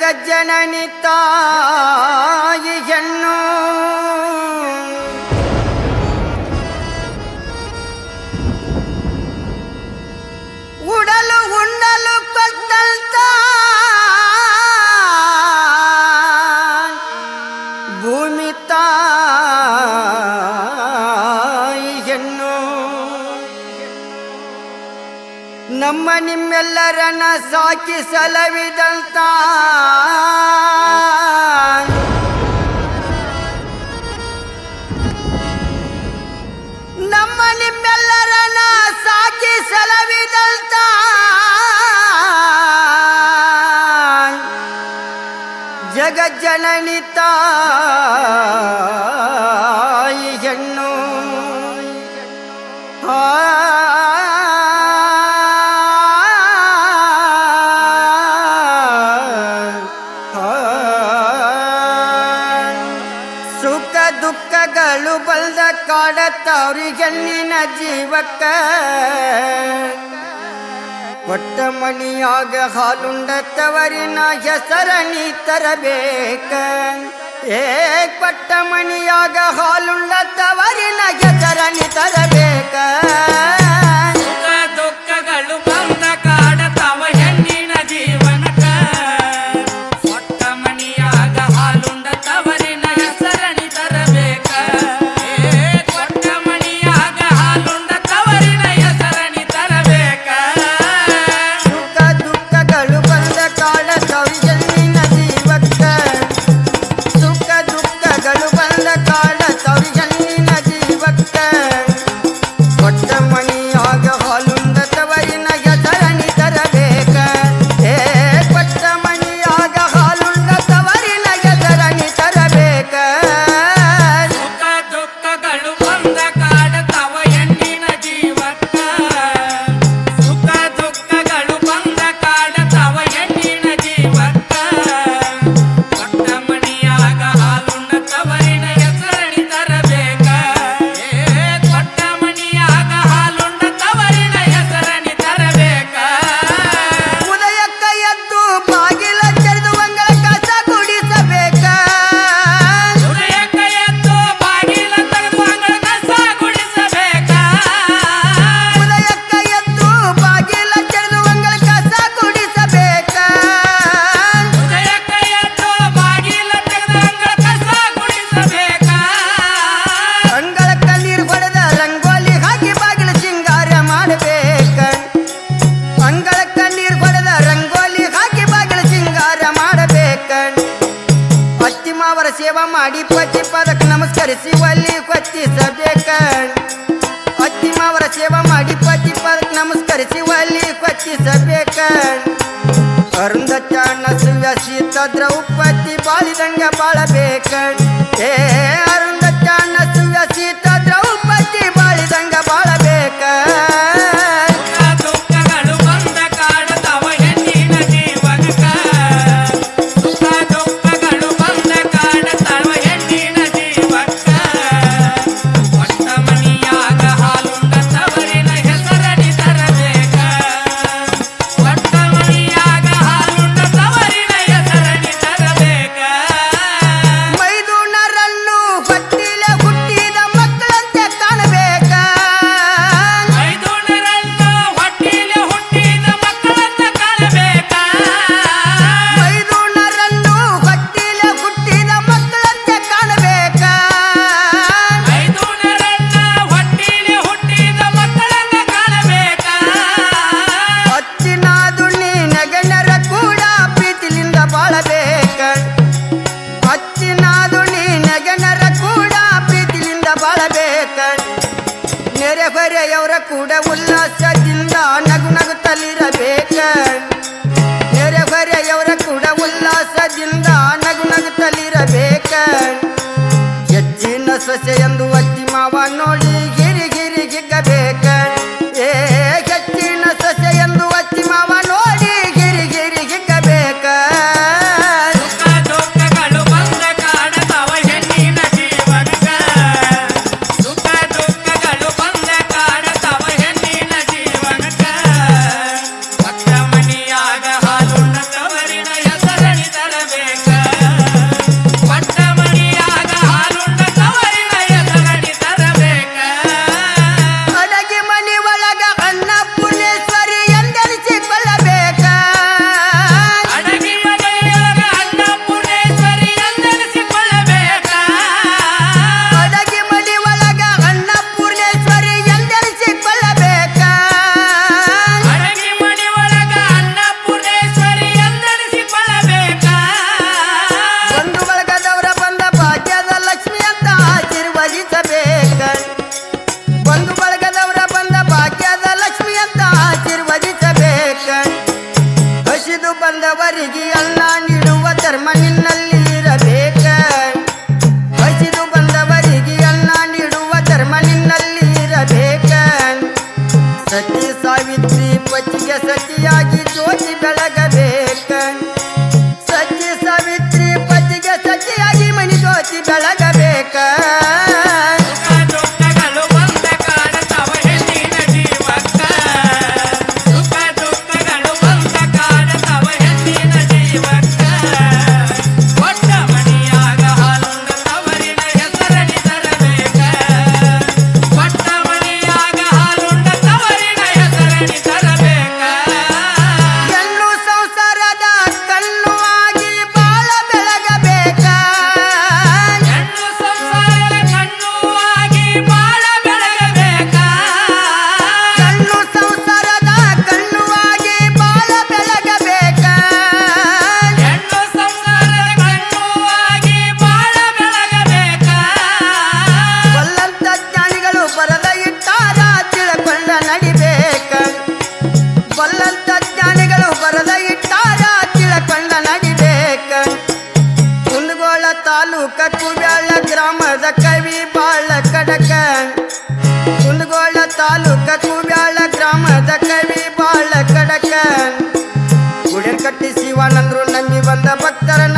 ஜெகஜனனி தாயி என்ன ನಮ್ಮ ನಿಮ್ಮೆಲ್ಲರನ್ನ ಸಾಕಿ ಸಲವಿದಂತ ನಮ್ಮ ನಿಮ್ಮೆಲ್ಲರನ್ನ ಸಾಕಿ ಸಲವಿದಂತ ಜಗಜ್ಜನನಿ ತಾಯಿ ಹೆಣ್ಣು. ಆ ದಾರಿಗಣ್ಣಿನ ಜೀವಕ್ಕ ಕೊಟ್ಟ ಮಣಿಯಾಗ ಹಾಲುಂಡ ತವರಿನ ಹೆಸರಣಿ ತರಬೇಕ ಏ ಕೊಟ್ಟ ಮಣಿಯಾಗ ಹಾಲುಂಡ ತವರಿನ ಹೆಸರಣಿ ತರಬೇಕ पाडी पची परक नमस्कार शिवाली पची सभेकर अति मावर सेवा माडी पची परक नमस्कार शिवाली पची सभेकर अरुंधच्या नसव्या सीता द्रौपदी बाळी रंग बाळ बेकड हे соседям ಬೆಳಗಬೇಕ ಶಿವಾನಂದ್ರು ನಂಬಿ ಬಂದ ಭಕ್ತರನ್ನ